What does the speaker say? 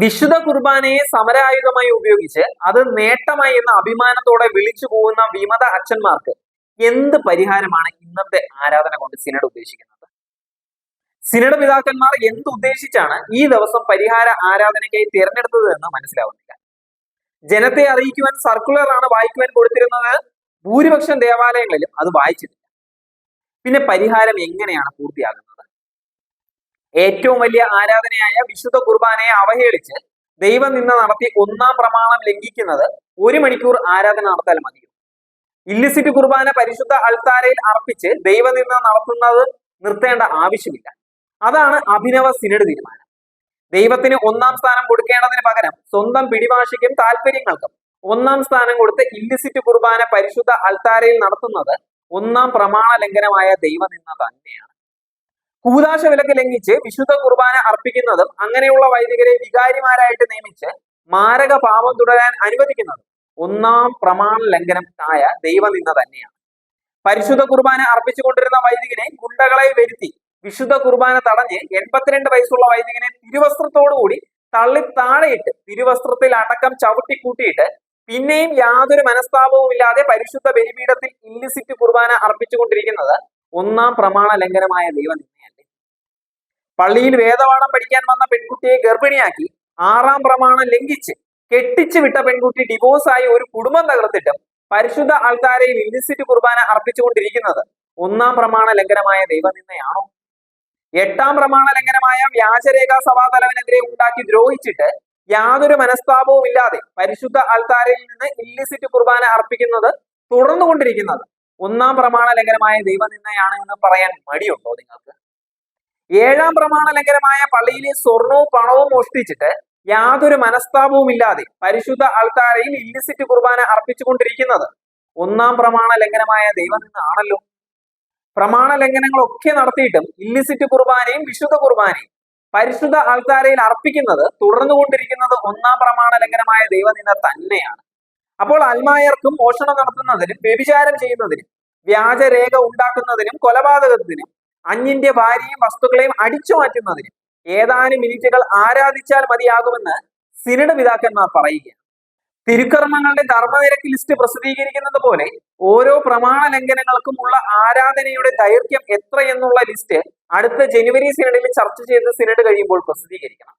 വിശുദ്ധ കുർബാനയെ സമരായുധമായി ഉപയോഗിച്ച് അത് നേട്ടമായി എന്ന അഭിമാനത്തോടെ വിളിച്ചു പോകുന്ന വിമത അച്ഛന്മാർക്ക് എന്ത് പരിഹാരമാണ് ഇന്നത്തെ ആരാധന കൊണ്ട് സിനഡ് ഉദ്ദേശിക്കുന്നത്? സിനഡ് പിതാക്കന്മാർ എന്ത് ഉദ്ദേശിച്ചാണ് ഈ ദിവസം പരിഹാര ആരാധനയ്ക്കായി തിരഞ്ഞെടുത്തത് എന്ന് മനസ്സിലാവുന്നില്ല. ജനത്തെ അറിയിക്കുവാൻ സർക്കുലർ ആണ് വായിക്കുവാൻ കൊടുത്തിരുന്നത്. ഭൂരിപക്ഷം ദേവാലയങ്ങളിലും അത് വായിച്ചിട്ടില്ല. പിന്നെ പരിഹാരം എങ്ങനെയാണ് പൂർത്തിയാകുന്നത് ഏറ്റവും വലിയ ആരാധനയായ വിശുദ്ധ കുർബാനയെ അവഹേളിച്ച് ദൈവം നിന്ന് നടത്തി ഒന്നാം പ്രമാണം ലംഘിക്കുന്നത് ഒരു മണിക്കൂർ ആരാധന നടത്താൽ മതിയോ? ഇല്ലിസിറ്റ് കുർബാന പരിശുദ്ധ അൾത്താരയിൽ അർപ്പിച്ച് ദൈവനിന്ദ നടത്തുന്നത് നിർത്തേണ്ട ആവശ്യമില്ല. അതാണ് അഭിനവ സിനഡ് തീരുമാനം. ദൈവത്തിന് ഒന്നാം സ്ഥാനം കൊടുക്കേണ്ടതിന് പകരം സ്വന്തം പിടിഭാഷയ്ക്കും താല്പര്യങ്ങൾക്കും ഒന്നാം സ്ഥാനം കൊടുത്ത് ഇല്ലിസിറ്റ് കുർബാന പരിശുദ്ധ അൾത്താരയിൽ നടത്തുന്നത് ഒന്നാം പ്രമാണ ലംഘനമായ ദൈവനിന്ദ തന്നെയാണ്. കൂതാശ വിലക്ക് ലംഘിച്ച് വിശുദ്ധ കുർബാന അർപ്പിക്കുന്നതും അങ്ങനെയുള്ള വൈദികരെ വികാരിമാരായിട്ട് നിയമിച്ച് മാരക പാപം തുടരാൻ അനുവദിക്കുന്നതും ഒന്നാം പ്രമാണ ലംഘനം ആയ ദൈവനിന്ദ തന്നെയാണ്. പരിശുദ്ധ കുർബാന അർപ്പിച്ചുകൊണ്ടിരുന്ന വൈദികനെ ഗുണ്ടകളെ വരുത്തി വിശുദ്ധ കുർബാന തടഞ്ഞ് എൺപത്തിരണ്ട് വയസ്സുള്ള വൈദികനെ തിരുവസ്ത്രത്തോടുകൂടി തള്ളി താഴെയിട്ട് തിരുവസ്ത്രത്തിൽ അടക്കം ചവിട്ടി കൂട്ടിയിട്ട് പിന്നെയും യാതൊരു മനസ്താപവും ഇല്ലാതെ പരിശുദ്ധ ബലിപീഠത്തിൽ ഇല്ലിസിറ്റ് കുർബാന അർപ്പിച്ചുകൊണ്ടിരിക്കുന്നത് ഒന്നാം പ്രമാണ ലംഘനമായ ദൈവനിന്ദയല്ലേ പള്ളിയിൽ വേദപാഠം പഠിക്കാൻ വന്ന പെൺകുട്ടിയെ ഗർഭിണിയാക്കി. ആറാം പ്രമാണം ലംഘിച്ച് കെട്ടിച്ചു വിട്ട പെൺകുട്ടി ഡിവോഴ്സായി ഒരു കുടുംബം തകർത്തിട്ടും പരിശുദ്ധ ആൾക്കാരെ ഇല്ലിസിറ്റ് കുർബാന അർപ്പിച്ചുകൊണ്ടിരിക്കുന്നത്. ഒന്നാം പ്രമാണ ലംഘനമായ ദൈവനിന്നയാണോ എട്ടാം പ്രമാണ ലംഘനമായ വ്യാജരേഖാ സഭാതലവനെതിരെ ഉണ്ടാക്കി ദ്രോഹിച്ചിട്ട് യാതൊരു മനസ്താപവും ഇല്ലാതെ പരിശുദ്ധ ആൾക്കാരിൽ നിന്ന് ഇല്ലിസിറ്റ് കുർബാന അർപ്പിക്കുന്നത് തുടർന്നുകൊണ്ടിരിക്കുന്നത്. ഒന്നാം പ്രമാണ ലംഘനമായ ദൈവനിന്നയാണ് എന്ന് പറയാൻ മടിയുണ്ടോ നിങ്ങൾക്ക്? ഏഴാം പ്രമാണ ലംഘനമായ പള്ളിയിലെ സ്വർണവും പണവും മോഷ്ടിച്ചിട്ട് യാതൊരു മനസ്താപവും ഇല്ലാതെ പരിശുദ്ധ ആൾത്താരയിൽ ഇല്ലിസിറ്റ് കുർബാന അർപ്പിച്ചുകൊണ്ടിരിക്കുന്നത്. ഒന്നാം പ്രമാണ ലംഘനമായ ദൈവം നിന്നാണല്ലോ. പ്രമാണ ലംഘനങ്ങളൊക്കെ നടത്തിയിട്ടും ഇല്ലിസിറ്റ് കുർബാനയും വിശുദ്ധ കുർബാനയും പരിശുദ്ധ ആൾത്താരയിൽ അർപ്പിക്കുന്നത് തുടർന്നുകൊണ്ടിരിക്കുന്നത് ഒന്നാം പ്രമാണ ലംഘനമായ ദൈവനിന്ദ തന്നെയാണ്. അപ്പോൾ അൽമായർക്കും മോഷണം നടത്തുന്നതിനും വ്യഭിചാരം ചെയ്യുന്നതിനും വ്യാജരേഖ ഉണ്ടാക്കുന്നതിനും കൊലപാതകത്തിനും അന്യന്റെ ഭാര്യയും വസ്തുക്കളെയും അടിച്ചു മാറ്റുന്നതിന് ഏതാനും മിനിറ്റുകൾ ആരാധിച്ചാൽ മതിയാകുമെന്ന് സിനഡ് പിതാക്കന്മാർ പറയുകയാണ്. തിരുക്കർമ്മങ്ങളുടെ ധർമ്മനിരക്ക് ലിസ്റ്റ് പ്രസിദ്ധീകരിക്കുന്നത് പോലെ ഓരോ പ്രമാണ ലംഘനങ്ങൾക്കുമുള്ള ആരാധനയുടെ ദൈർഘ്യം എത്ര എന്നുള്ള ലിസ്റ്റ് അടുത്ത ജനുവരി സിനഡിൽ ചർച്ച ചെയ്ത് സിനഡ് കഴിയുമ്പോൾ പ്രസിദ്ധീകരിക്കണം.